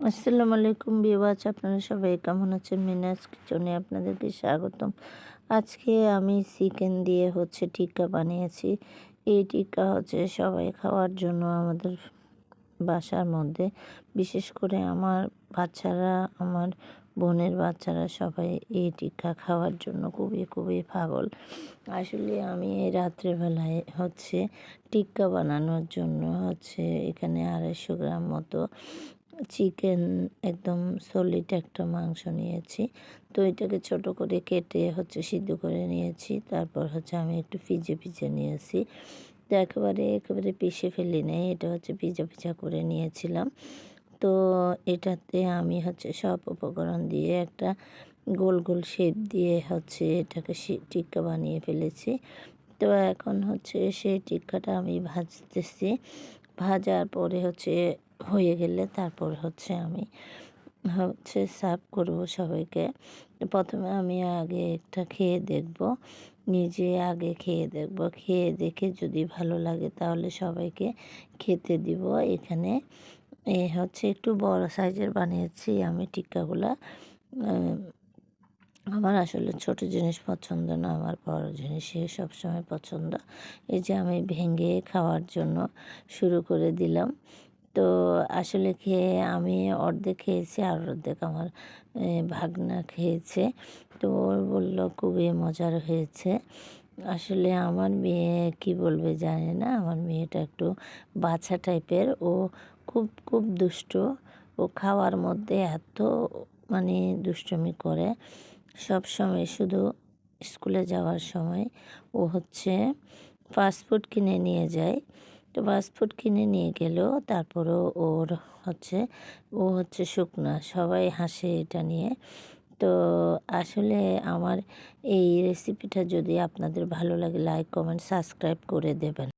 আসসালামু আলাইকুম বিওয়াজ আপনারা সবাই কেমন আছেন? মিনাজ কিচনে আপনাদেরকে স্বাগতম। আজকে আমি চিকেন দিয়ে হচ্ছে টিক্কা বানিয়েছি। এই টিক্কা হচ্ছে সবাই খাওয়ার জন্য আমাদের বাসার মধ্যে। বিশেষ করে আমার বাচ্চারা, আমার বোনের বাচ্চারা সবাই এই টিক্কা খাওয়ার জন্য খুবই খুবই পাগল। আসলে আমি এই রাত্রেবেলায় হচ্ছে টিক্কা বানানোর জন্য হচ্ছে এখানে আড়াইশো গ্রাম মতো চিকেন একদম সলিড একটা মাংস নিয়েছি। তো এটাকে ছোট করে কেটে হচ্ছে সিদ্ধ করে নিয়েছি। তারপর হচ্ছে আমি একটু ফিজে ফিজে নিয়েছি। তো একেবারে একেবারে পিষে ফেলি নেই, এটা হচ্ছে পিজা পিজা করে নিয়েছিলাম। তো এটাতে আমি হচ্ছে সব উপকরণ দিয়ে একটা গোল গোল শেপ দিয়ে হচ্ছে এটাকে টিক্কা বানিয়ে ফেলেছি। তো এখন হচ্ছে সেই টিক্কাটা আমি ভাজতেছি। ভাজার পরে হচ্ছে হয়ে গেলে তারপর হচ্ছে আমি হচ্ছে সার্ভ করব সবাইকে। প্রথমে আমি আগে একটা খেয়ে দেখব, নিজে আগে খেয়ে দেখব। খেয়ে দেখে যদি ভালো লাগে তাহলে সবাইকে খেতে দিব। এখানে এ হচ্ছে একটু বড় সাইজের বানিয়েছি আমি টিক্কাগুলা। আমার আসলে ছোট জিনিস পছন্দ না, আমার বড় জিনিসই সবসময় পছন্দ। এই যে আমি ভেঙে খাওয়ার জন্য শুরু করে দিলাম। তো আসলে খেয়ে আমি অর্ধেক খেয়েছি আর অর্ধেক আমার ভাগনা খেয়েছে। তো ওর বলল খুবই মজার হয়েছে। আসলে আমার মেয়ে কি বলবে জানে না, আমার মেয়েটা একটু বাছা টাইপের। ও খুব খুব দুষ্ট। ও খাওয়ার মধ্যে এত মানে দুষ্টমি করে। সব সময় শুধু স্কুলে যাওয়ার সময় ও হচ্ছে ফাস্টফুড কিনে নিয়ে যায়। তো ফাস্টফুড কিনে নিয়ে গেলেও তারপরও ওর হচ্ছে, ও হচ্ছে শুকনা। সবাই হাসে এটা নিয়ে। তো আসলে আমার এই রেসিপিটা যদি আপনাদের ভালো লাগে লাইক কমেন্ট সাবস্ক্রাইব করে দেবেন।